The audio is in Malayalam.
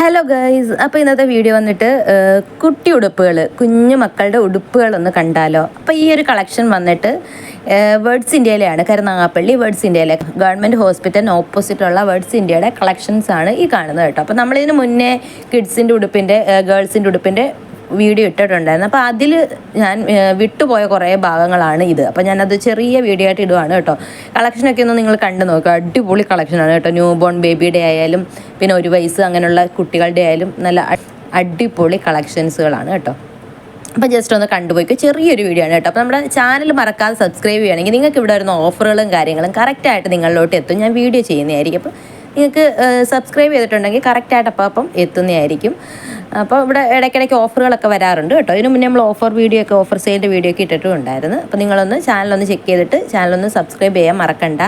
ഹലോ ഗൈസ് അപ്പോൾ ഇന്നത്തെ വീഡിയോ വന്നിട്ട് കുട്ടി ഉടുപ്പുകൾ കുഞ്ഞു മക്കളുടെ ഉടുപ്പുകളൊന്ന് കണ്ടാലോ? അപ്പോൾ ഈ ഒരു കളക്ഷൻ വന്നിട്ട് വേർഡ്സ് ഇന്ത്യയിലെയാണ് കരുനാഗപ്പള്ളി വേർഡ്സ് ഇന്ത്യയിലെ ഗവൺമെന്റ് ഹോസ്പിറ്റലിന് ഓപ്പോസിറ്റുള്ള വേർഡ്സ് ഇന്ത്യയുടെ കളക്ഷൻസ് ആണ് ഈ കാണുന്നത് കേട്ടോ. അപ്പോൾ നമ്മളിതിന് മുന്നേ കിഡ്സിന്റെ ഉടുപ്പിന്റെ ഗേൾസിന്റെ ഉടുപ്പിന്റെ വീഡിയോ ഇട്ടിട്ടുണ്ടായിരുന്നു. അപ്പോൾ അതിൽ ഞാൻ വിട്ടുപോയ കുറേ ഭാഗങ്ങളാണ് ഇത്. അപ്പോൾ ഞാനത് ചെറിയ വീഡിയോ ആയിട്ട് ഇടുവാണ് കേട്ടോ. കളക്ഷനൊക്കെ ഒന്ന് നിങ്ങൾ കണ്ടു നോക്കുക അടിപൊളി കളക്ഷനാണ് കേട്ടോ. ന്യൂ ബോൺ ബേബിയുടെ ആയാലും പിന്നെ ഒരു വയസ്സ് അങ്ങനെയുള്ള കുട്ടികളുടെ ആയാലും നല്ല അടിപൊളി കളക്ഷൻസുകളാണ് കേട്ടോ. അപ്പോൾ ജസ്റ്റ് ഒന്ന് കണ്ടുപോയിക്കോ ചെറിയൊരു വീഡിയോ ആണ് കേട്ടോ. അപ്പോൾ നമ്മുടെ ചാനൽ മറക്കാതെ സബ്സ്ക്രൈബ് ചെയ്യുകയാണെങ്കിൽ നിങ്ങൾക്ക് ഇവിടെ വരുന്ന ഓഫറുകളും കാര്യങ്ങളും കറക്റ്റായിട്ട് നിങ്ങളിലോട്ട് എത്തും. ഞാൻ വീഡിയോ ചെയ്യുന്നതായിരിക്കും. അപ്പോൾ നിങ്ങൾക്ക് സബ്സ്ക്രൈബ് ചെയ്തിട്ടുണ്ടെങ്കിൽ കറക്റ്റായിട്ട് അപ്പം അപ്പം എത്തുന്നതായിരിക്കും. അപ്പോൾ ഇവിടെ ഇടയ്ക്കിടയ്ക്ക് ഓഫറുകളൊക്കെ വരാറുണ്ട് കേട്ടോ. ഇതിന് മുന്നേ നമ്മൾ ഓഫർ വീഡിയോ ഒക്കെ ഓഫർ സെയിലിന്റെ വീഡിയോ ഒക്കെ ഇട്ടിട്ടും ഉണ്ടായിരുന്നു. അപ്പോൾ നിങ്ങളൊന്ന് ചാനലൊന്ന് ചെക്ക് ചെയ്തിട്ട് ചാനലൊന്ന് സബ്സ്ക്രൈബ് ചെയ്യാൻ മറക്കണ്ട.